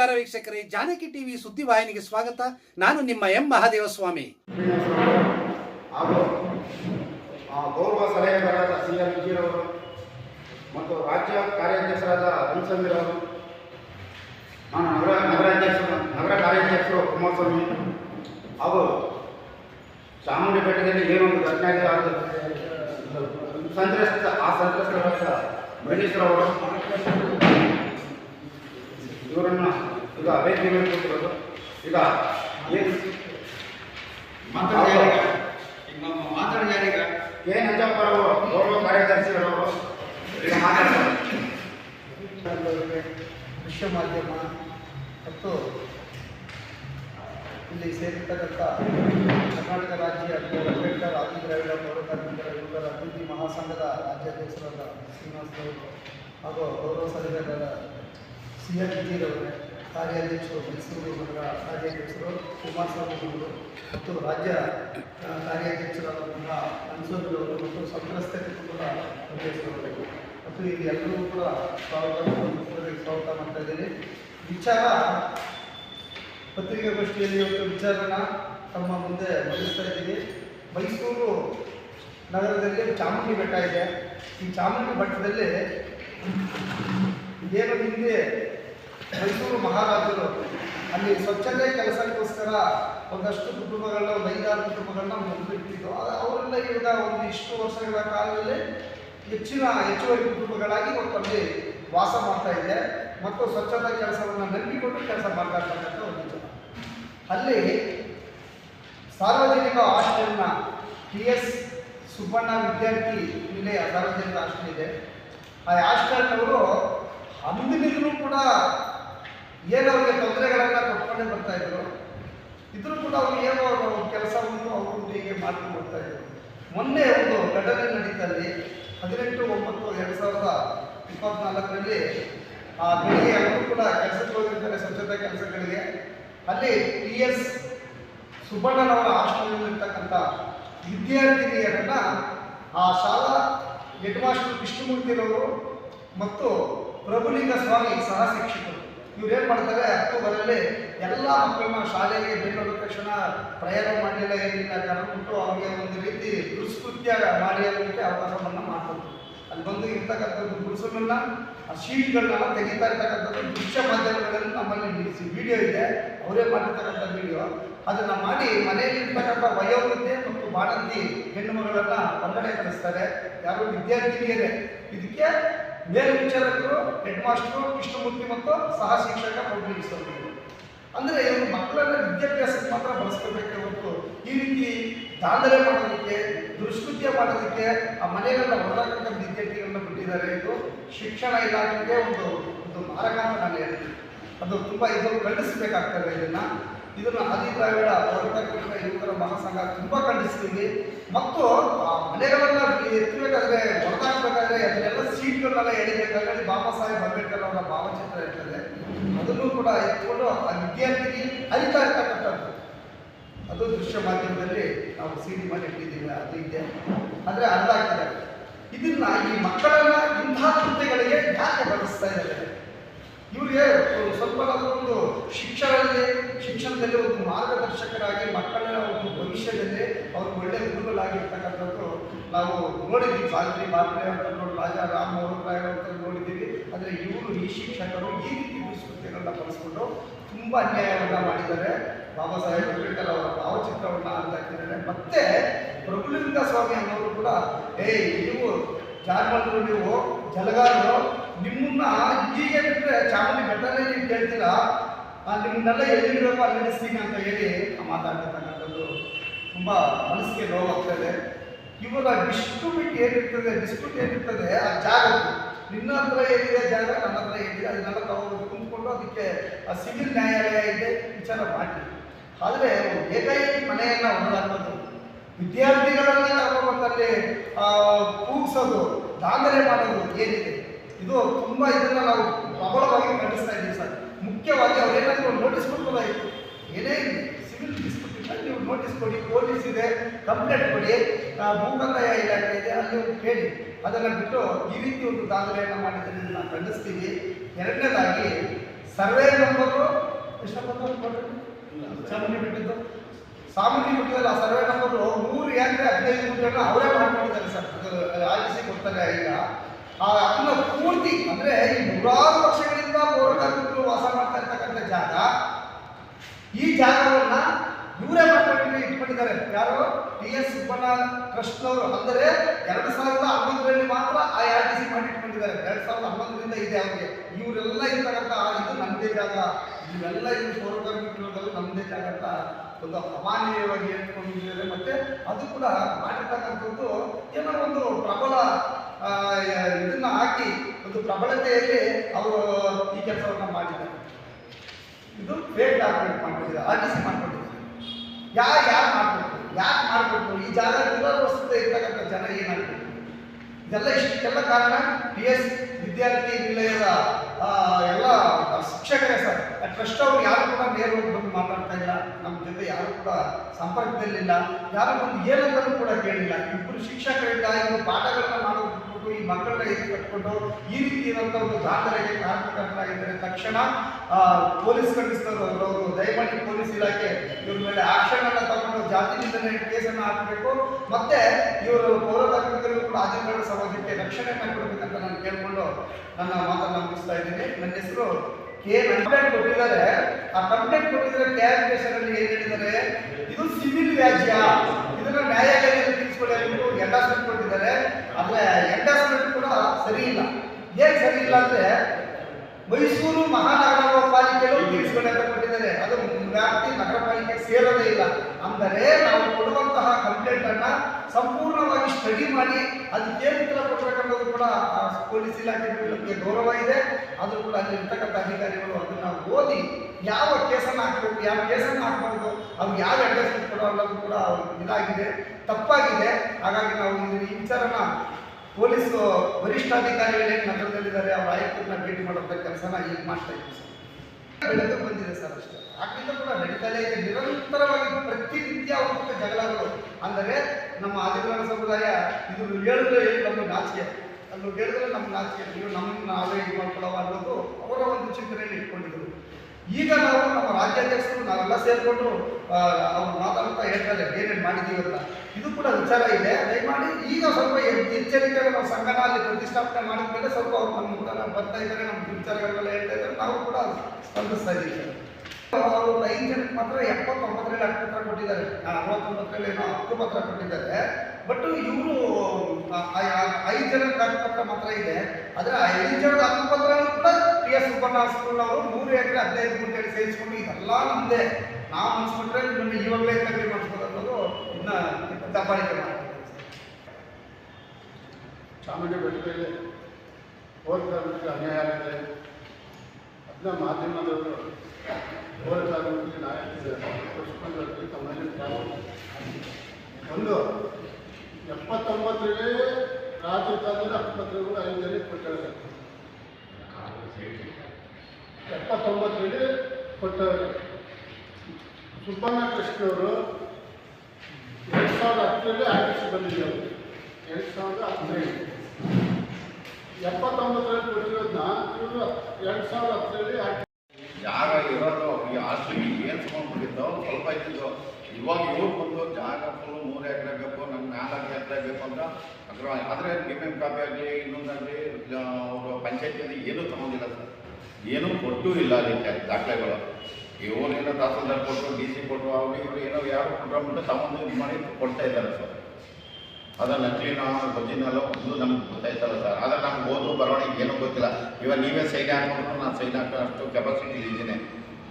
ನಮಸ್ಕಾರ ವೀಕ್ಷಕರೇ ಜಾನಕಿ ಟಿವಿ ಸುದ್ದಿ ವಾಹಿನಿಗೆ ಸ್ವಾಗತ. ನಾನು ನಿಮ್ಮ ಎಂ ಮಹಾದೇವಸ್ವಾಮಿ. ಹಾಗೂ ಆ, ಗೌರವ ಸಲಹೆಗಾರರಾದ ಸಿ ಎಂ ವಿಜಯರವರು ಮತ್ತು ರಾಜ್ಯ ಕಾರ್ಯಾಧ್ಯಕ್ಷರಾದ ರಣಸಮೀರ್ ಅವರು ನಾನು ನಗರ ನಗರಾಧ್ಯಕ್ಷರು ನಗರ ಕಾರ್ಯಾಧ್ಯಕ್ಷರು ಕುಮಾರಸ್ವಾಮಿ ಹಾಗೂ ಚಾಮುಂಡಿಪೇಟೆಯಲ್ಲಿ ಏನೊಂದು ಘಟನೆ ಆಗಿದೆ ಸಂತ್ರಸ್ತ ಆ ಸಂತ್ರಸ್ತರಾದ ಮಹೇಶ್ವರವರು ಇವರನ್ನು ಈಗ ಅದೇ ಮೇಲೆ ಕೂತಿರೋದು ಈಗ ಏನು? ಮಾತಾಡಿದ ಕೆ ನಂಜಪ್ಪರವರು? ಗೌರವ ಕಾರ್ಯದರ್ಶಿಗಳವರು ಈಗ ಮಾತಾಡ್ತಾರೆ. ದೃಶ್ಯ ಮಾಧ್ಯಮ ಮತ್ತು ಇಲ್ಲಿ ಸೇರಿರ್ತಕ್ಕಂಥ ಕರ್ನಾಟಕ ರಾಜ್ಯ ಅಂಬೇಡ್ಕರ್ ಆದಿ ದ್ರಾವಿಡ ಪೌರ ಕಾರ್ಮಿಕರ ಯುವಕರ ಅಭಿವೃದ್ಧಿ ಮಹಾಸಂಘದ ರಾಜ್ಯಾಧ್ಯಕ್ಷರಾದ ಶ್ರೀನಿವಾಸ್ ಅವರು ಹಾಗೂ ಗೌರವ ಸಲಹೆಗಾರರ ಸಿ ಆರ್ ವಿಜಯರವರೇ ಕಾರ್ಯಾಧ್ಯಕ್ಷರು ಮೈಸೂರು ಕಾರ್ಯಾಧ್ಯಕ್ಷರು, ಕುಮಾರಸ್ವಾಮಿ ಅವರು ಮತ್ತು ರಾಜ್ಯ ಕಾರ್ಯಾಧ್ಯಕ್ಷರಾದಂತಹ ಅನ್ಸೋರ್ಗಳವರು ಮತ್ತು ಸಂತ್ರಸ್ತ ಕುಟುಂಬದ ಅಧ್ಯಕ್ಷರವರು ಮತ್ತು ಇಲ್ಲಿ ಎಲ್ಲರೂ ಕೂಡ ಸ್ವಾಗತ ಸ್ವಾಗತ ಮಾಡ್ತಾ ಇದ್ದೀನಿ. ವಿಚಾರ ಪತ್ರಿಕಾಗೋಷ್ಠಿಯಲ್ಲಿ ಇವತ್ತು ವಿಚಾರನ ತಮ್ಮ ಮುಂದೆ ಮಂಡಿಸ್ತಾ ಇದ್ದೀವಿ ಮೈಸೂರು ನಗರದಲ್ಲಿ ಚಾಮುಂಡಿ ಬೆಟ್ಟ ಇದೆ. ಈ ಚಾಮುಂಡಿ ಬೆಟ್ಟದಲ್ಲಿ ಏನು ಹಿಂದೆ ಮೈಸೂರು ಮಹಾರಾಜರು ಅಲ್ಲಿ ಸ್ವಚ್ಛತೆ ಕೆಲಸಕ್ಕೋಸ್ಕರ ಒಂದಷ್ಟು ಕುಟುಂಬಗಳನ್ನ, ಒಂದು ಐದಾರು ಕುಟುಂಬಗಳನ್ನ ಮುಂದಿಟ್ಟಿದ್ದು ಅವರೆಲ್ಲ ಇವಾಗ ಒಂದು ಇಷ್ಟು ವರ್ಷಗಳ ಕಾಲದಲ್ಲಿ ಹೆಚ್ಚಿನ, ಹೆಚ್ಚುವರಿ ಕುಟುಂಬಗಳಾಗಿ ಅಲ್ಲಿ ವಾಸ ಮಾಡ್ತಾ ಇದೆ ಮತ್ತು ಸ್ವಚ್ಛತಾ ಕೆಲಸವನ್ನು ನಂಬಿಕೊಂಡು ಕೆಲಸ ಮಾಡ್ತಾ ಇರ್ತಕ್ಕಂಥ ಒಂದು ಜನ. ಅಲ್ಲಿ ಸಾರ್ವಜನಿಕ ಹಾಸ್ಟೆಲ್ನ ಪಿ ಎಸ್ ಸುಬ್ಬಣ್ಣ ವಿದ್ಯಾರ್ಥಿ ನಿಲಯ, ಸಾರ್ವಜನಿಕ ಹಾಸ್ಟೆಲ್ ಇದೆ. ಆ ಹಾಸ್ಟೆಲ್ನವರು ಅಂದಿನಿಂದಲೂ ಕೂಡ ಏನವ್ರಿಗೆ ತೊಂದರೆಗಳನ್ನು ಕೊಟ್ಕೊಂಡೇ ಬರ್ತಾ ಇದ್ರು? ಇದ್ರೂ ಕೂಡ ಅವ್ರು ಏನೋ ಕೆಲಸವನ್ನು ಅವರು ಹೀಗೆ ಮಾಡ್ಕೊಂಡು ಇದ್ರು. ಮೊನ್ನೆ ಒಂದು ಘಟನೆ ನಡೀತಲ್ಲಿ ಹದಿನೆಂಟು, ಒಂಬತ್ತು, ಎರಡು ಸಾವಿರದ ಇಪ್ಪತ್ನಾಲ್ಕರಲ್ಲಿ ಆ ಬೆಳಿಗ್ಗೆ ಅವರು ಕೂಡ ಕೆಲಸಕ್ಕೆ ಹೋಗಿರ್ತಾರೆ, ಸ್ವಚ್ಛತಾ ಕೆಲಸಗಳಿಗೆ. ಅಲ್ಲಿ ಟಿ ಎಸ್ ಸುಬ್ಬಣ್ಣನವರ ಹಾಸ್ಟೆಲ್ನಲ್ಲಿರ್ತಕ್ಕಂಥ ವಿದ್ಯಾರ್ಥಿನಿಯರನ್ನ ಆ ಶಾಲಾ ಹೆಡ್ ಮಾಸ್ಟರ್ ಮತ್ತು ಪ್ರಭುಲಿಂಗ ಸ್ವಾಮಿ ಸಹ ಶಿಕ್ಷಕರು ಇವ್ರು ಏನು ಮಾಡ್ತಾರೆ ಅಕ್ಟೋಬರಲ್ಲಿ ಎಲ್ಲ ಮಕ್ಕಳನ್ನ ಶಾಲೆಗೆ ಬೇಕಾದ ತಕ್ಷಣ ಪ್ರಯಾಣ ಮಾಡಲಿಲ್ಲ, ಏನಿಲ್ಲ ಕರೆದ್ಬಿಟ್ಟು ಅವ್ರಿಗೆ ಒಂದು ರೀತಿ ದುಷ್ಕೃತ್ಯ ಮಾಡಿ ಅನ್ನೋದಕ್ಕೆ ಅವಕಾಶವನ್ನು ಮಾಡ್ಕೊಡ್ತಾರೆ ಅಲ್ಲಿ ಬಂದು ಇರ್ತಕ್ಕಂಥದ್ದು ಗುಡಿಸಲನ್ನ ಆ ಶೀಟ್ಗಳನ್ನೆಲ್ಲ ತೆಗಿತಾ ಇರ್ತಕ್ಕಂಥದ್ದು ದೃಶ್ಯ ಮಾಧ್ಯಮಗಳನ್ನು ನಮ್ಮಲ್ಲಿ ನಿಲ್ಲಿಸಿ. ವಿಡಿಯೋ ಇದೆ, ಅವರೇ ಮಾಡಿರ್ತಕ್ಕಂಥ ವಿಡಿಯೋ. ಅದನ್ನು ಮಾಡಿ ಮನೆಯಲ್ಲಿ ಇರ್ತಕ್ಕಂಥ ವಯೋವೃದ್ಧೆ ಮತ್ತು ಬಾಣಂತಿ ಹೆಣ್ಣು ಮಗಳನ್ನ ಹೊರಗಡೆ ಕಳಿಸ್ತಾರೆ. ಯಾರು ವಿದ್ಯಾರ್ಥಿನಿಯರೇ. ಇದಕ್ಕೆ ಮೇಲ್ವಿಚಾರಕರು ಹೆಡ್ ಮಾಸ್ಟರು ಕೃಷ್ಣಮೂರ್ತಿ ಮತ್ತು ಸಹ ಶಿಕ್ಷಕ ಪ್ರಭುಲಿಂಗಿಸೋರು ಅಂದರೆ ಇವರು ಮಕ್ಕಳನ್ನ ವಿದ್ಯಾಭ್ಯಾಸಕ್ಕೆ ಮಾತ್ರ ಬಳಸ್ಕೋಬೇಕೆ ಹೊರತು ಈ ರೀತಿ ದಾಂಧಲೆ ಮಾಡೋದಕ್ಕೆ ದುಷ್ಕೃತ್ಯ ಮಾಡೋದಕ್ಕೆ, ಆ ಮನೆಗಳನ್ನ ಹೊರತಕ್ಕಂಥ ವಿದ್ಯಾರ್ಥಿಗಳನ್ನು ಬಿಟ್ಟಿದ್ದಾರೆ. ಇದು ಶಿಕ್ಷಣ ಇಲಾಖೆಗೆ ಒಂದು ಒಂದು ಮಾರಕ ನಾನು ಹೇಳ್ತೀನಿ. ಅದು ತುಂಬ ಇದು ಖಂಡಿಸಬೇಕಾಗ್ತದೆ ಇದನ್ನ. ಇದನ್ನು ಆದಿ ದ್ರಾವಿಡ ಕೃಷ್ಣ ಯುವಕರ ಮಹಾಸಂಘ ತುಂಬ ಖಂಡಿಸ್ತೀವಿ ಮತ್ತು, ಆ, ಮನೆಗಳನ್ನ ಎತ್ತಬೇಕಾದ್ರೆ ಹೊರತಾಕ್ಬೇಕಾದ್ರೆ ಅದನ್ನೆಲ್ಲ ಸೀಟ್ಗಳನ್ನೆಲ್ಲ ಎಳಿಬೇಕಾದ್ರೆ ಬಾಬಾ ಸಾಹೇಬ್ ಅಂಬೇಡ್ಕರ್ ಅವರ ಭಾವಚಿತ್ರ ಇರ್ತದೆ. ಅದನ್ನು ಕೂಡ ಎತ್ಕೊಂಡು ಆ ವಿದ್ಯಾರ್ಥಿಗೆ ಅರಿತಾ ಇರ್ತಕ್ಕಂಥದ್ದು. ಅದು ದೃಶ್ಯ ಮಾಧ್ಯಮದಲ್ಲಿ ನಾವು ಸೀಟ್ ಮಾಡಿ ಇಟ್ಟಿದ್ದೀವಿ. ಅದು ಇದೆ. ಅಂದರೆ ಅರ್ಥ ಆಗ್ತದೆ. ಇದನ್ನ ಈ ಮಕ್ಕಳನ್ನ ಇಂತಹ ಕೃತಿಗಳಿಗೆ ಯಾಕೆ ಬಳಸ್ತಾ ಇದ್ದಾರೆ? ಇವರಿಗೆ, ಸ್ವಲ್ಪ ಒಂದು ಶಿಕ್ಷಣದಲ್ಲಿ ಶಿಕ್ಷಣದಲ್ಲಿ ಒಂದು ಮಾರ್ಗದರ್ಶಕರಾಗಿ ಮಕ್ಕಳ ಒಂದು ಭವಿಷ್ಯದಲ್ಲಿ ಅವ್ರಿಗೆ ಒಳ್ಳೆ ಗುರುಗಳಾಗಿರ್ತಕ್ಕಂಥದ್ದು ನಾವು ನೋಡಿದ್ದೀವಿ ಸಾವಿತ್ರಿ ಬಾತ್ರೆ ಅಂತ ನೋಡಿ, ರಾಜಾ ರಾಮ್ ಅವರು ಅಂತ ನೋಡಿದ್ದೀವಿ. ಆದರೆ ಇವರು ಈ ಶಿಕ್ಷಕರು ಈ ರೀತಿ ದುಷ್ಕೃತ್ಯಗಳನ್ನ ಬಳಸ್ಕೊಂಡು ತುಂಬ ಅನ್ಯಾಯವನ್ನು ಮಾಡಿದ್ದಾರೆ. ಬಾಬಾ ಸಾಹೇಬ್ ಅಂಬೇಡ್ಕರ್ ಅವರ ಭಾವಚಿತ್ರವನ್ನು ಹಾಕಿದ್ದಾರೆ. ಮತ್ತೆ ಪ್ರಭುಲಿಂಗ ಸ್ವಾಮಿ ಅನ್ನೋರು ಕೂಡ, ಏಯ್, ನೀವು ಜಾರ್ಮಲ್ರು ನೀವು ಜಲಗಾರರು, ನಿಮ್ಮನ್ನ ಹೀಗೆ ಬಿಟ್ಟರೆ ಚಾಮುಂಡಿ ಬೆಟ್ಟನೇ ನೀವು ಕೇಳ್ತೀರಾ? ಆ, ನಿಮ್ಮನ್ನೆಲ್ಲ ಎಲ್ಲಿಡಬೇಕು ಅಲ್ಲಿ ನಡೆಸ್ತೀನಿ ಅಂತ ಹೇಳಿ ಮಾತಾಡ್ತಕ್ಕಂಥದ್ದು ತುಂಬ ಮನಸ್ಸಿಗೆ ನೋವಾಗ್ತದೆ ಇವಾಗ ಡಿಸ್ಟ್ರಿಬ್ಯೂಟ್ ಏನಿರ್ತದೆ ಡಿಸ್ಪ್ಯೂಟ್ ಏನಿರ್ತದೆ ಆ ಜಾಗ ನಿನ್ನ ಹತ್ರ ಏನಿದೆ ಜಾಗ ನನ್ನ ಹತ್ರ ಏನಿದೆ ಅದನ್ನೆಲ್ಲ ತಗೊಂಡು ಕುಂತ್ಕೊಂಡು ಅದಕ್ಕೆ ಆ ಸಿವಿಲ್ ನ್ಯಾಯಾಲಯ ಇದೆ ವಿಚಾರ ಮಾಡಿ. ಆದರೆ ಏಕಾಏಕಿ ಮನೆಯನ್ನು ಹೊಡೆದಾಕೋದು ವಿದ್ಯಾರ್ಥಿಗಳನ್ನ ಕರ್ಕೊಂಡ್ಬಂದಲ್ಲಿ ಕೂಗ್ಸೋದು ದಾಖಲೆ ಮಾಡೋದು ಏನಿದೆ? ಇದು ತುಂಬ ಇದನ್ನು ನಾವು ಪ್ರಬಲವಾಗಿ ಖಂಡಿಸ್ತಾ ಇದ್ದೀವಿ ಸರ್. ಮುಖ್ಯವಾಗಿ ಅವ್ರೇನಾದರೂ ನೋಟಿಸ್ ಕೊಡ್ಬೋದಾಗಿತ್ತು ಏನೇ ಸಿವಿಲ್ ಡಿಸ್ಪ್ಯೂಟ್ ಇಲ್ಲ ನೀವು ನೋಟಿಸ್ ಕೊಡಿ ಪೊಲೀಸ್ ಇದೆ ಕಂಪ್ಲೇಂಟ್ ಕೊಡಿ ಭೂಕಂದಾಯ ಇಲಾಖೆ ಇದೆ, ಅಲ್ಲಿ ಒಂದು ಕೇಳಿ. ಅದನ್ನು ಬಿಟ್ಟು ಈ ರೀತಿ ಒಂದು ದಾಖಲೆಯನ್ನು ಮಾಡಿದ್ದರಿಂದ ನಾವು ಖಂಡಿಸ್ತೀವಿ. ಎರಡನೇದಾಗಿ, ಸರ್ವೆ ನಂಬರು ಎಷ್ಟು ಚಾಮುಂಡಿ ಬಿಟ್ಟಿದ್ದು. ಸಾಮಾನ್ಯ ಬಿಟ್ಟಿದ್ದಲ್ಲ ಸರ್ವೆ ನಂಬರು ಮೂರು ಯಾಕೆ ಹದಿನೈದು ಗುಂಟೆನ ಅವರೇ ಮಾಡ್ಕೊಂಡಿದ್ದಾರೆ ಸರ್. ಆರ್ಟಿಸಿ ಕೊಡ್ತಾರೆ ಈಗ. ಆ ಪೂರ್ತಿ ಅಂದ್ರೆ ಈ ನೂರಾರು ವರ್ಷಗಳಿಂದ ಪೌರ ಕಾರ್ಮಿಕರು ವಾಸ ಮಾಡ್ತಾ ಇರ್ತಕ್ಕಂಥ ಜಾಗ, ಈ ಜಾಗವನ್ನ ಇವರೇ ಮಾಡ್ಕೊಂಡು ಇಟ್ಕೊಂಡಿದ್ದಾರೆ. ಯಾರು? ಟಿ ಎಸ್ ಸುಬ್ಬಣ್ಣ ಟ್ರಸ್ಟ್ನವರು ಅಂದರೆ ಎರಡು ಸಾವಿರದ ಹನ್ನೊಂದರಲ್ಲಿ ಮಾತ್ರ ಆ ಆರ್ ಟಿ ಸಿ ಮಾಡಿ ಇಟ್ಕೊಂಡಿದ್ದಾರೆ. ಎರಡು ಸಾವಿರದ ಹನ್ನೊಂದರಿಂದ ಇದೆ ಅವ್ರಿಗೆ. ಇವರೆಲ್ಲ ಇರ್ತಕ್ಕಂಥ ಇದು ನಮ್ಮದೇ ಜಾಗ. ಇವೆಲ್ಲ ಇವರು ಪೌರಕಾರ್ಮಿಕರು ನಮ್ಮದೇ ಜಾಗ ಅಂತ ಒಂದು ಅಮಾನ್ಯವಾಗಿ ಹೇಳ್ಕೊಂಡಿದ್ದಾರೆ. ಮತ್ತೆ ಅದು ಕೂಡ ಮಾಡಿರ್ತಕ್ಕಂಥದ್ದು ಏನೋ ಒಂದು ಪ್ರಬಲ ಇದನ್ನ ಹಾಕಿ ಒಂದು ಪ್ರಬಲತೆಯಲ್ಲಿ ಅವರು ಈ ಕೆಲಸವನ್ನು ಮಾಡಿದ್ದಾರೆ. ಇದು ಫೇಕ್ ಡಾಕ್ಯುಮೆಂಟ್ ಮಾಡ್ಕೊಂಡಿದ್ದಾರೆ ಆರ್ ಟಿ ಸಿ ಮಾಡ್ಕೊಂಡಿದ್ದಾರೆ ಯಾರು ಯಾರು ಮಾಡ್ಕೊಟ್ರು ಯಾಕೆ ಮಾಡ್ಕೊಟ್ರು ಈ ಜಾಗ ನೂರಾರು ವರ್ಷದ ಇರ್ತಕ್ಕಂಥ ಜನ ಏನಾಗ್ಬೇಕು? ಇದೆಲ್ಲ ಇಷ್ಟಕ್ಕೆಲ್ಲ ಕಾರಣ ಪಿ ಎಸ್ ವಿದ್ಯಾರ್ಥಿ ನಿಲಯದ ಎಲ್ಲ ಶಿಕ್ಷಕರೇ ಸರ್. ಟ್ರಸ್ಟ್ ಅವರು ಯಾರು ಕೂಡ ನೇರವಾಗಿ ಬಂದು ಮಾತಾಡ್ತಾ ಇಲ್ಲ. ನಮ್ಮ ಜೊತೆ ಯಾರು ಕೂಡ ಸಂಪರ್ಕದಲ್ಲಿಲ್ಲ. ಯಾರು ಬಂದು ಏನಂತಲೂ ಕೂಡ ಕೇಳಿಲ್ಲ ಇಬ್ಬರು ಶಿಕ್ಷಕರಿಂದ ಇವರು ಪಾಠಗಳನ್ನ ಮಾಡೋದು ಬಿಟ್ಬಿಟ್ಟು ಈ ಮಕ್ಕಳನ್ನ ಎದ್ದು ಕಟ್ಕೊಂಡು ಈ ರೀತಿ ಇರೋಂಥ ಒಂದು ದಾಖಲೆಗೆ ಕಾರಣಕರ್ತರಾಗಿದ್ದಾರೆ ತಕ್ಷಣ ಪೊಲೀಸ್ ಕಳಿಸ್ತಾರೆ ಅವರು ದಯಮಾಡಿ ಪೊಲೀಸ್ ಇಲಾಖೆ ಇವ್ರ ಮೇಲೆ ಆಕ್ಷನ್ ಅನ್ನ ತಗೊಂಡು ಜಾತಿ ನಿಂದನೆ ಕೇಸನ್ನು ಹಾಕಬೇಕು. ಮತ್ತೆ ಇವರು ಪೌರ ಕೂಡ ಆದಿವಾಸಿ ಸಮಾಜಕ್ಕೆ ರಕ್ಷಣೆಯನ್ನು ಕೊಡಬೇಕಂತ ನಾನು ಕೇಳ್ಕೊಂಡು ನನ್ನ ಮಾತನ್ನು ಮುಗಿಸ್ತಾ ಇದ್ದೀನಿ. ನನ್ನ ಹೆಸರು ಕೆ. ಕಂಪ್ಲೇಂಟ್ ಕೊಟ್ಟಿದ್ದಾರೆ. ಆ ಕಂಪ್ಲೇಂಟ್ ಕೊಟ್ಟಿದ್ರೆ ಕ್ಲಾರಿಫಿಕೇಶನ್ ಅಲ್ಲಿ ಏನ್ ಹೇಳಿದ್ದಾರೆ? ಇದು ಸಿವಿಲ್ ವ್ಯಾಜ್ಯ. ಇದನ್ನ ನ್ಯಾಯಾಲಯದಲ್ಲಿ ಅಂದ್ಬಿಟ್ಟು ಎಂಡಾಸ್ಮೆಂಟ್ ಕೊಟ್ಟಿದ್ದಾರೆ. ಆದರೆ ಎಂಡಾಸ್ಮೆಂಟ್ ಕೂಡ ಸರಿ ಇಲ್ಲ. ಏನ್ ಸರಿ ಇಲ್ಲ ಅಂದ್ರೆ ಮೈಸೂರು ಮಹಾನಗರ ಪಾಲಿಕೆಯಲ್ಲೂ ತಿಳಿಸ್ಕೊಳ್ಳಿ ಅಂತ ಕೊಟ್ಟಿದ್ದಾರೆ. ಅದು ವ್ಯಾಪ್ತಿ ನಗರ ಪಾಲಿಕೆ ಸೇರೋದೇ ಇಲ್ಲ. ಅಂದರೆ ನಾವು ಅನ್ನ ಸಂಪೂರ್ಣವಾಗಿ ಸ್ಟಡಿ ಮಾಡಿ ಅದಕ್ಕೆ ಉತ್ತರ ಕೊಡಬೇಕನ್ನೋದು ಕೂಡ ಪೊಲೀಸ್ ಇಲಾಖೆ ನಮಗೆ ಗೌರವ ಇದೆ. ಆದರೂ ಕೂಡ ಅಲ್ಲಿ ಇರ್ತಕ್ಕಂಥ ಅಧಿಕಾರಿಗಳು ಅದನ್ನ ಓದಿ ಯಾವ ಕೇಸನ್ನು ಹಾಕಬೇಕು, ಯಾವ ಕೇಸನ್ನು ಹಾಕಬಾರ್ದು, ಅವ್ರು ಯಾವ ಅಡ್ರೆಸ್ ಕೊಡೋ ಅನ್ನೋದು ಕೂಡ ಇದಾಗಿದೆ, ತಪ್ಪಾಗಿದೆ. ಹಾಗಾಗಿ ನಾವು ಈ ವಿಚಾರನ ಪೊಲೀಸ್ ವರಿಷ್ಠಾಧಿಕಾರಿಗಳು ಏನು ನಗರದಲ್ಲಿದ್ದಾರೆ, ಅವರ ಆಯುಕ್ತರನ್ನ ಭೇಟಿ ಮಾಡುವಂಥ ಕೆಲಸನ ಈಗ ಮಾಡ್ತಾ ಇದ್ದೀವಿ ಬೆಳಗ್ಗೆ ಬಂದಿದೆ ಸರ್ ಅಷ್ಟೇ. ಆಗಿಂದ ಕೂಡ ನಡೀತಲೇ ಇದೆ. ನಿರಂತರವಾಗಿ ಪ್ರತಿನಿತ್ಯ ಅವರ ಜಗಳಗಳು. ಅಂದರೆ ನಮ್ಮ ಆದಿವಾಸಿ ಸಮುದಾಯ, ಇದು ಹೇಳಿದ್ರೆ ನಮ್ಮ ನಾಚಿಕೆ. ಅದು ಹೇಳಿದ್ರೆ ನಮ್ಮ ನಾಚಿಕೆ. ನೀವು ನಮ್ಮನ್ನು ನಾವೇ ಇದು ಮಾಡ್ಕೊಳ್ಳೋ ಅನ್ನೋದು ಅವರ ಒಂದು ಚಿಂತನೆಯಲ್ಲಿ ಇಟ್ಕೊಂಡಿದ್ರು ಈಗ ನಾವು ನಮ್ಮ ರಾಜ್ಯಾಧ್ಯಕ್ಷರು ನಾವೆಲ್ಲ ಸೇರಿಕೊಂಡು ಅವ್ರು ಮಾತಾಡ್ತಾ ಹೇಳ್ತಾರೆ, ಏನೇನು ಮಾಡಿದ್ದೀವಿ ಅಂತ. ಇದು ಕೂಡ ವಿಚಾರ ಇದೆ. ದಯಮಾಡಿ ಈಗ ಸ್ವಲ್ಪ ಎಚ್ಚರಿಕೆ ನಾವು ಸಂಘನ ಅಲ್ಲಿ ಪ್ರತಿಷ್ಠಾಪನೆ ಮಾಡಿದ ಮೇಲೆ ಸ್ವಲ್ಪ ಅವ್ರು ನಮ್ಮ ಬರ್ತಾ ಇದ್ದಾರೆ ನಮ್ಮ ವಿಚಾರಗಳೆಲ್ಲ ಹೇಳ್ತಾ ಇದ್ದಾರೆ. ನಾವು ಕೂಡ ಸ್ಪಂದಿಸ್ತಾ ಇದ್ದೀವಿ ಅವರು ಐದು ಜನಕ್ಕೆ ಮಾತ್ರ ಎಪ್ಪತ್ತೊಂಬತ್ತರಲ್ಲಿ ಹಕ್ಕುಪತ್ರ ಕೊಟ್ಟಿದ್ದಾರೆ. ಅರವತ್ತೊಂಬತ್ತರಲ್ಲಿ ಏನೋ ಹಕ್ಕುಪತ್ರ ಕೊಟ್ಟಿದ್ದಾರೆ. ಬಟ್ ಇವರು ಐದು ಜನಕ್ಕೆ ಹಕ್ಕುಪತ್ರ ಮಾತ್ರ ಇದೆ. ಆದರೆ ಐದು ಜನದ ಹಕ್ಕುಪತ್ರ ಕೂಡ ಪಿ ಎಸ್ ಸುಬ್ಬಣ್ಣ ಸ್ಕೂಲ್ ಅವರು ಮೂರು ಎಕರೆ ಹದಿನೈದು ಗುಂಟೆ ಸೇರಿಸ್ಕೊಂಡು ಇದೆಲ್ಲ ನಮ್ಮದೇ ನಾವು ಅನ್ಸ್ಬಿಟ್ರೆ ನಿಮ್ಮನ್ನು ಇವಾಗಲೇ ತಗ್ರಿ ಮಾಡಿಸ್ಬೋದು ಅನ್ನೋದು ಇನ್ನ ದಬ್ಬಾಳಿಕೆ ಮಾಡ್ತಾರೆ ಚಾಮುಂಡಿ ಬೆಟ್ಟದಲ್ಲಿ ಹೋಗ್ತಾ ಅನ್ಯಾಯ ಆಗಿದೆ. ಅದನ್ನ ಮಾಧ್ಯಮದವರು ನ್ಯಾಯ ಪಡಿಸ್ಕೊಂಡ್ರೆ ತಮ್ಮಲ್ಲಿ ಒಂದು, ಎಪ್ಪತ್ತೊಂಬತ್ತರಲ್ಲಿ ರಾಜ್ಯ ಕಾಲದಲ್ಲಿ ಹತ್ತೊಂಬತ್ತರಲ್ಲಿ ಐದರಲ್ಲಿ ಕೊಟ್ಟಿದ್ದಾರೆ ಎಪ್ಪತ್ತೊಂಬತ್ತರಲ್ಲಿ ಕೊಟ್ಟವರು ಸುಬ್ಬಣ್ಣ ಕೃಷ್ಣವರು ಎರಡು ಸಾವಿರದ ಹತ್ತರಲ್ಲಿ ಆರ್ಟಿಸಿ ಬಂದಿದ್ದರು. ಎರಡು ಸಾವಿರದ ಹತ್ತರಲ್ಲಿ ಎಪ್ಪತ್ತೊಂಬತ್ತರಲ್ಲಿ ಕೊಟ್ಟಿರೋದನ್ನ ಇವರು ಎರಡು ಸಾವಿರದ ಹತ್ತರಲ್ಲಿ ಜಾಗ ಇರೋದು ಈ ಆಸ್ತಿ ಏನು ಸಂಬಂಧಪಟ್ಟಿದ್ದೋ ಸ್ವಲ್ಪ ಇದ್ದಿದ್ದು. ಇವಾಗ ಇವ್ರು ಬಂದು ಜಾಗ ಫುಲ್ಲು ಮೂರು ಎಕರೆ ಬೇಕು, ನಂಗೆ ನಾಲ್ಕು ಎಕರೆ ಬೇಕು ಅಂತ ಅದ್ರ ಆದರೆ ಡಿಮೆಂಟ್ ಕಾಪಿ ಆಗಲಿ ಇನ್ನೊಂದಾಗಲಿ ಅವರು ಪಂಚಾಯತಿಯಲ್ಲಿ ಏನೂ ತಗೊಂಡಿಲ್ಲ ಸರ್. ಏನೂ ಕೊಟ್ಟೂ ಇಲ್ಲ ಅದಕ್ಕೆ ದಾಖಲೆಗಳು. ಇವರೇನೋ ತಹಸೀಲ್ದಾರ್ ಕೊಟ್ಟರು ಡಿ ಸಿ ಕೊಟ್ಟರು ಅವ್ರು ಇವರು ಏನೋ ಯಾರು ಕೊಟ್ಟರು ತಗೊಂಡು ಇದು ಮಾಡಿ ಕೊಡ್ತಾ ಇದ್ದಾರೆ ಸರ್. ಅದ ನಕಲಿನ ಒರಿಜಿನಲ್ ಒಂದು ನಮ್ಗೆ ಗೊತ್ತಾಯ್ತಲ್ಲ ಸರ್ ಆದರೆ ನಮ್ಗೆ ಓದು ಬರವಣಿಗೆ ಏನೂ ಗೊತ್ತಿಲ್ಲ. ಇವಾಗ ನೀವೇ ಸೈನ್ ಹಾಕೊಂಡ್ರು ನಾನು ಸೈನ್ ಹಾಕೋ ಅಷ್ಟು ಕೆಪಾಸಿಟಿ ಇದ್ದೀನಿ.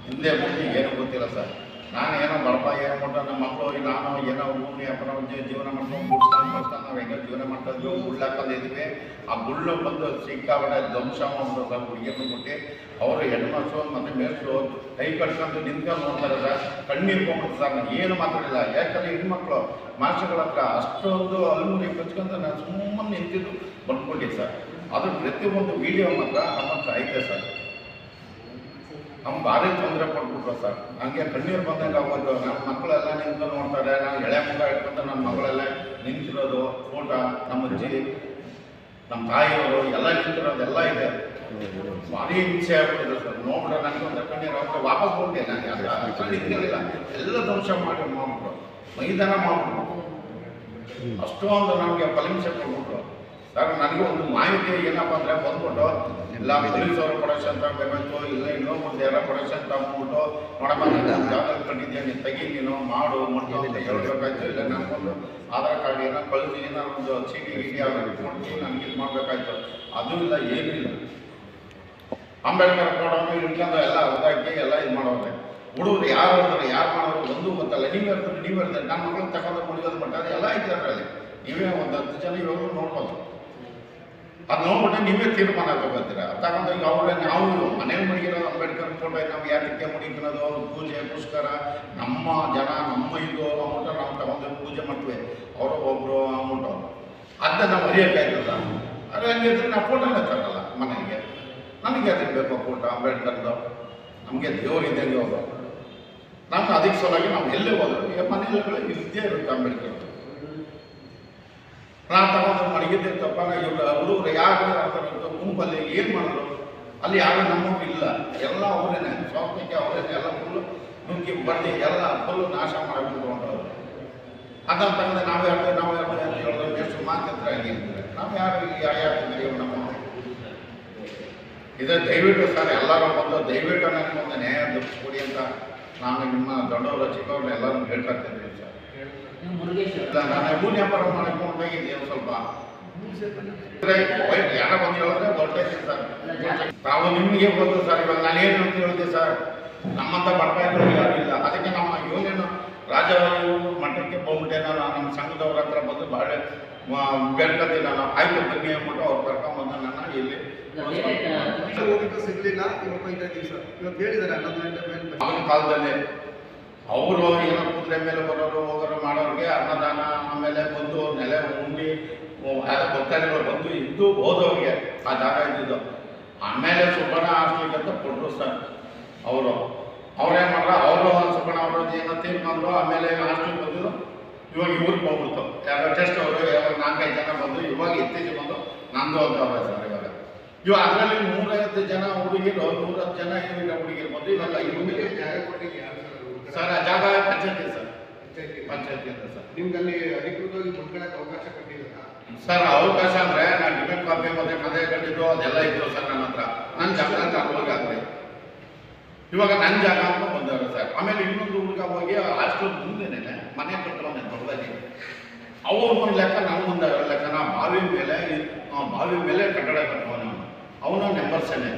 ಹಿಂದೆ ಮುಂದೆ ಏನೂ ಗೊತ್ತಿಲ್ಲ ಸರ್ ನಾನು ಏನೋ ಬಡಪ್ಪ, ಏನೋ ಮಾಡ ನಮ್ಮ ಮಕ್ಕಳು ನಾನು ಏನೋ ಭೂಮಿ ಅಪ್ಪನ ಜೀವನ ಮಾಡ್ಕೊಂಡು ನಾವು ಹೆಂಗ ಜೀವನ ಮಾಡ್ತಾ ಇದ್ವಿ, ಗುಳ್ಳು ಹಾಕೊಂಡಿದ್ವಿ ಆ ಗುಳ್ಳು ಬಂದು ಸಿಕ್ಕಾಬಿಟ್ಟೆ ಧ್ವಂಸ ಮಾಡ್ಬಿಟ್ಟು ಹುಡುಗಿಯನ್ನು ಕೊಟ್ಟು ಅವರು ಹೆಣ್ಮಕ್ಳು ಮತ್ತು ಮೇಷ್ಟ್ರು ಕೈ ಕಟ್ಕೊಂಡು ನಿಂತ್ಕೊಂಡು ನೋಡ್ತಾರೆ ಸರ್. ಕಣ್ಣೀರು ಹೋಗ್ಬಿಟ್ಟು ಸರ್. ನಾನು ಏನು ಮಾತಾಡಿಲ್ಲ ಯಾಕಂದ್ರೆ ಹೆಣ್ಮಕ್ಳು ಮಾಸ್ಟರ್ಗಳ ಹತ್ರ ಅಷ್ಟೊಂದು ಅಲ್ಮುರಿ ಕಚ್ಕೊಂತ ನಾನು ಸುಮ್ಮನೆ ನಿಂತಿದ್ದು ಬಂದ್ಕೊಂಡೆ ಸರ್. ಅದು ಪ್ರತಿಯೊಂದು ವಿಡಿಯೋ ಮಾತ್ರ ನಮ್ಮ ಹತ್ರ ಐತೆ ಸರ್. ನಮ್ಮ ಭಾರಿ ತೊಂದರೆ ಕೊಟ್ಬಿಟ್ರು ಸರ್. ಹಂಗೆ ಕಣ್ಣೀರು ಬಂದಂಗೆ ಆಗೋದು ನಮ್ಮ ಮಕ್ಕಳೆಲ್ಲ ನಿಂತು ನೋಡ್ತಾರೆ, ನಾನು ಎಳೆ ಮುಖ ಇಟ್ಕೊಂಡು ನನ್ನ ಮಗಳೆಲ್ಲ ನಿಂತಿರೋದು ಊಟ ನಮ್ಮ ಅಜ್ಜಿ ನಮ್ಮ ತಾಯಿಯವರು ಎಲ್ಲ ನಿಂತಿರೋದೆಲ್ಲ ಇದೆ. ಭಾರಿ ಹಿಂಸೆ ಆಗ್ಬಿಟ್ಟಿದೆ ಸರ್. ನೋಡ್ಬಿಟ್ರೆ ನನಗೆ ಒಂದು ಕಣ್ಣೀರು ಅವ್ರಿಗೆ ವಾಪಸ್ ಹೋಗ್ತೀನಿ ನಾನು ಇದ್ದಿರಲಿಲ್ಲ ಎಲ್ಲ ಧ್ವಂಸ ಮಾಡಿ ಮಾಡ್ಬಿಟ್ರು. ಮೈದಾನ ಮಾಡ್ಬಿಟ್ರು. ಅಷ್ಟೊಂದು ನಮಗೆ ಫಲಿಂಸೆ ಕೊಟ್ಬಿಟ್ರು. ಸರ್, ನನಗೆ ಒಂದು ಮಾಹಿತಿ ಏನಪ್ಪ ಅಂದರೆ ಬಂದ್ಬಿಟ್ಟು ಇಲ್ಲ ಪೊಲೀಸವರು ಪ್ರೊಡಕ್ಷನ್ ತಗೋಬೇಕು ಇಲ್ಲ ಇನ್ನೂ ಮುಂದೆ ಎಲ್ಲ ಪ್ರೊಡಕ್ಷನ್ ತಗೊಂಡ್ಬಿಟ್ಟು ನೋಡಮ್ಮ ನಾನು ಜಾಗದಲ್ಲಿ ಕಂಡಿದ್ದೆ ನೀನು ತೆಗಿ ನೀನು ಮಾಡು ಮಾಡ್ಕೊಂಡು ಹೇಳ್ಬೇಕಾಯ್ತು ಇಲ್ಲ ನನಗೊಂದು ಆಧಾರ್ ಕಾರ್ಡ್ ಏನೋ ಕಳಿಸಿ ಏನೋ ಒಂದು ಚೀಟಿ ಗೀಟಿ ಕೊಟ್ಟು ನನಗೆ ಇದು ಮಾಡಬೇಕಾಯ್ತು. ಅದು ಇಲ್ಲ ಏನಿಲ್ಲ ಅಂಬೇಡ್ಕರ್ ಕೊಡೋನು ಇಟ್ಕೊಂಡು ಎಲ್ಲ ಓದಾಕಿ ಎಲ್ಲ ಇದು ಮಾಡೋದೇ ಹುಡುಗರು ಯಾರು ಅಂದ್ರೆ ಯಾರು ಮಾಡೋರು ಒಂದು ಗೊತ್ತಲ್ಲ. ನೀವು ಇರ್ತಾರೆ ನೀವು ಇರ್ತಾರೆ ನನ್ನ ಮಗಳನ್ನ ತಗೊಂಡು ಮಟ್ಟ ಅದು ಎಲ್ಲ ಐತೆ ಅದರಲ್ಲಿ. ನೀವೇ ಒಂದು ಹತ್ತು ಜನ ಇವಾಗಲೂ ನೋಡ್ಬೋದು. ಅದು ನೋಡ್ಬಿಟ್ಟು ನೀವೇ ತೀರ್ಮಾನ ತಗೋತೀರ? ತಗೊಂಡು ಈಗ ಅವ್ರ ನಾವು ಮನೇಲಿ ಮಡಿಗಿರೋದು ಅಂಬೇಡ್ಕರ್ ಫೋಟೋ ನಾವು ಯಾತಕ್ಕೆ ಮಡಿಕೊಳ್ಳೋದು ಅವ್ರ ಪೂಜೆ ಪುಷ್ಕರ ನಮ್ಮ ಜನ, ನಮ್ಮ ಇದು ಅಂದ್ಬಿಟ್ಟು ನಾವು ತಗೊಂಡು ಪೂಜೆ ಮಾಡ್ತೀವಿ. ಅವರು ಒಬ್ಬರು ಅಂದ್ಬಿಟ್ಟು ಅದನ್ನ ನಾವು ಮರೆಯೋಕ್ಕಾಯ್ತದ ಅದು ಹಂಗಿದ್ರೆ ನಾವು ಫೋಟೋನೇ ತರಲ್ಲ ಮನೆಗೆ. ನನಗೆ ಅದಕ್ಕೆ ಬೇಕು ಫೋಟೋ ಅಂಬೇಡ್ಕರ್ದು? ನಮಗೆ ದೇವ್ರು ಇದ್ದಂಗೆ ಅವರು ನಮ್ಗೆ ಅದಕ್ಕೆ ಸಲುವಾಗಿ ನಾವು ಎಲ್ಲೇ ಹೋದ್ರು ಮನೆಯಲ್ಲಿ ಇದ್ದೇ ಇರುತ್ತೆ ಅಂಬೇಡ್ಕರ್. ನಾ ತಗೊಂಡು ಮಡಗಿದ್ದೆ ತಪ್ಪ ಇವ್ರ ಹುಡುಗರು ಯಾರು ಆಡ್ತಾರೆ ಗುಂಪಲ್ಲಿ ಏನು ಮಾಡಿದ್ರು? ಅಲ್ಲಿ ಯಾರು ನಮ್ಮವ್ರು ಇಲ್ಲ. ಎಲ್ಲ ಅವರೇನೆ. ಸ್ವಾರ್ಥಕ್ಕೆ ಅವರೇನೆ. ಎಲ್ಲ ಫುಲ್ಲು ನುಗ್ಗಿ ಬಡ್ಡಿ ಎಲ್ಲ ಫುಲ್ಲು ನಾಶ ಮಾಡಿಬಿಟ್ಟು ಅಂತ ಅದನ್ನು ನಾವು ಹೇಳ್ತೇವೆ ನಾವು ಹೇಳ್ತೇವೆ ಅಂತ ಹೇಳಿದ್ರೆ ಎಷ್ಟು ಮಾತಿತ್ರ ಆಗಿರ್ತಾರೆ ನಾವು ಯಾರು ಯಾರು ನಡೆಯುವ ನಮ್ಮ ಇದೇ ದಯವಿಟ್ಟು ಸರ್, ಎಲ್ಲರೂ ಬಂದು ದಯವಿಟ್ಟು ನನಗೆ ಒಂದು ನ್ಯಾಯ ದೊರಕಿಸ್ಕೊಡಿ ಅಂತ ನಾನು ನಿಮ್ಮ ದೊಡ್ಡವರ ಚಿಕ್ಕವ್ರನ್ನ ಎಲ್ಲರೂ ಹೇಳ್ಕೊಳ್ತಿದ್ದೀನಿ ಸರ್. ನೀವು ನಾನು ಹೂವಿನ ವ್ಯಾಪಾರ ಮಾಡಕ್ಕೆ ಹೋಗಿದ್ದೆ ಸ್ವಲ್ಪ. ಯಾರ ಬಂದು ಹೇಳಿದ್ರೆ ಹೊರಟೈತೆ ಸರ್. ತಾವು ನಿಮಗೆ ಗೊತ್ತು ಸರ್ ಇವಾಗ ನಾನು ಏನು ಅಂತ ಹೇಳಿದೆ ಸರ್. ನಮ್ಮಂಥ ಬಡಪಾಯಿಗಳು ಯಾರು ಇಲ್ಲ. ಅದಕ್ಕೆ ನಮ್ಮ ಯೂನಿಯನ್ ರಾಜ ಮಠಕ್ಕೆ ಬಂದ್ಬಿಟ್ಟೆ ನಾನು. ನಮ್ಮ ಸಂಘದವ್ರ ಹತ್ರ ಬಂದು ಭಾಳ ಬೇಡ್ಕೊತೀನಿ ನಾನು. ಆಯ್ತು ಬನ್ನಿ ಅಂದ್ಬಿಟ್ಟು ಅವ್ರು ಕರ್ಕೊಂಡ್ಬಂದು ನನ್ನ ಇಲ್ಲಿ ಸಿಗ್ಲಿಲ್ಲ, ಇವತ್ತು ಇವತ್ತು ಹೇಳಿದ್ದಾರೆ ಹನ್ನೊಂದು ಗಂಟೆ ಮೇಲೆ ಆಗಿನ ಕಾಲದಲ್ಲಿ ಅವರು ಏನೋ ಕುದುರೆ ಮೇಲೆ ಬರೋರು, ಹೋಗೋರು ಮಾಡೋರಿಗೆ ಅನ್ನದಾನ, ಆಮೇಲೆ ಬಂದು ನೆಲೆ ಉಂಡಿ ಭಕ್ತಾದಿಗಳು ಬಂದು ಇದ್ದು ಹೋದವ್ರಿಗೆ ಆ ಜಾಗ ಇದ್ದಿದ್ದು. ಆಮೇಲೆ ಸುಬ್ಬಣ್ಣ ಹಾಸ್ಟೆಲ್ಗೆ ಅಂತ ಕೊಟ್ಟರು ಸರ್. ಅವರು ಅವ್ರೇನು ಮಾಡ್ರ? ಅವರು ಸುಬ್ಬಣ್ಣ ಅವರು ಏನೋ ತೀರ್ಮಾನರು ಆಮೇಲೆ ಹಾಸ್ಟೆಲ್ ಬಂದಿದ್ರು ಇವಾಗ ಇವ್ರಿಗೆ ಬಂದ್ಬಿಡ್ತು ಯಾರೋ ಟೆಸ್ಟ್ ಅವರು ಯಾವಾಗ ನಾಲ್ಕೈದು ಜನ ಬಂದು ಇವಾಗ ಇತ್ತೀಚೆಗೆ ಬಂದು ನಂದು ಅಂತ ಅವ್ರೆ ಸರ್ ಇವಾಗ. ಇವಾಗ ಅದರಲ್ಲಿ ನೂರೈವತ್ತು ಜನ ಹುಡುಗಿರು ನೂರತ್ತು ಜನ ಏನಿಲ್ಲ ಹುಡುಗಿರು ಮೊದಲು ಇವಾಗ ಇವ್ರಿಗೆ ಜಾಗ ಕೊಟ್ಟಿಗೆ ಸರ್ ಆ ಜಾಗ ಪಂಚಾಯತಿ ಸರ್. ಪಂಚಾಯತಿ. ಅಂತ ಸರ್. ನಿಮ್ಗೆ ಅಲ್ಲಿ ಅಧಿಕೃತವಾಗಿ ಮುಟ್ಕೊಳಕ್ಕೆ ಅವಕಾಶ ಕೊಟ್ಟಿದ್ದೀರಾ? ಸರ್ ಅವಕಾಶ ಅಂದ್ರೆ ನಾನು ಡಿಮೆಂಟ್ ಕಾಪಿ ಮತ್ತೆ ಪದೇ ಕಟ್ಟಿದ್ದು ಅದೆಲ್ಲ ಇತ್ತು ಸರ್ ನನ್ನ ಹತ್ರ. ನನ್ನ ಜಾಗ ಅಂತ ಹೋಗಿ ಆಗ್ತದೆ ಇವಾಗ ನನ್ನ ಜಾಗ ಅಂತ ಬಂದವರು ಸರ್. ಆಮೇಲೆ ಇನ್ನೊಂದು ಹುಡುಗ ಹೋಗಿ ಹಾಸ್ಟೆಲ್ ಮುಂದೆನೆ ಮನೆ ಕಟ್ಟುವಂತೆ ದೊಡ್ಡದಾಗಿ. ಅವ್ರ ಒಂದು ಲೆಕ್ಕ ನನಗೊಂದು ಲೆಕ್ಕ ನಾ ಬಾವಿ ಮೇಲೆ ಆ ಬಾವಿ ಮೇಲೆ ಕಟ್ಟಡ ಕಟ್ಟುವನು ಅವನು ನೆಂಬರ್ಸೇನೆ.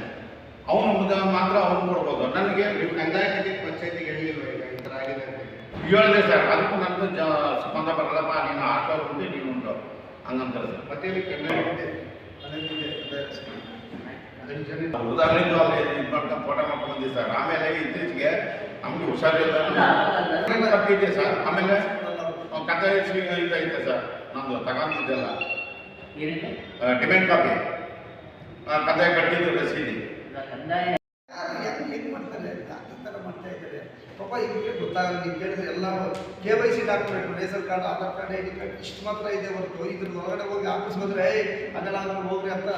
ಅವನು ಮಗ ಮಾತ್ರ ಅವನು ಕೊಡ್ಬೋದು ನನಗೆ ನೀವು ಕಂದಾಯ ಕಟ್ಟಿ ಪಂಚಾಯತಿಗೆ ಹೇಳಿಲ್ವ ಈಗ ಈ ಥರ ಆಗಿದೆ ಹೇಳಿದೆ ಸರ್ ಅದಕ್ಕೂ ನನಗೂ ಜ ಸಂಬಂಧ ಬರಲ್ಲಪ್ಪ ನೀನು ಆಟೋ ಉಂಟು ನೀನು ಉಂಟು. ಹಂಗಂತಾರೆ ಸರ್. ಮತ್ತೆ ಇಲ್ಲಿ ಉದಾಹರಣೆದು ಅಲ್ಲಿ ಇದು. ಮಾಡ್ಕೊಂಡು ಫೋಟೋ ಮಾಡ್ಕೊಂಡು ಬಂದಿದ್ದೆ ಸರ್. ಆಮೇಲೆ ಇತ್ತೀಚೆಗೆ ನಮಗೆ ಹುಷಾರಿಲ್ಲ. ತಪ್ಪಿದೆ ಸರ್. ಆಮೇಲೆ ಕಥೆ ಶ್ರೀ- ಇದು ಐತೆ ಸರ್. ನಾವು ತಗೊಂಡಿದ್ದೆಲ್ಲ. Demand copy. ಕಥೆ ಕಟ್ಟಿದ್ದು ರಸೀದಿ ಕಂದಾಯ ಮಾಡ್ತಾರೆ ಥರ ಮಾಡ್ತಾ ಇದ್ದಾರೆ. ಪಾಪ ಇವ್ರಿಗೆ ಗೊತ್ತಾಗಲ್ಲ ನೀವು ಕೇಳಿದ್ರೆ ಎಲ್ಲ K Y C document ration card Aadhaar card I D card ಇಷ್ಟು ಮಾತ್ರ ಇದೆ ಹೊರತು. ಇದ್ರ ಒಳಗಡೆ ಹೋಗಿ ಆಫೀಸ್ ಬಂದ್ರೆ ಏಯ್ ಅದೆಲ್ಲ ಹೋಗ್ರಿ ಅಂತ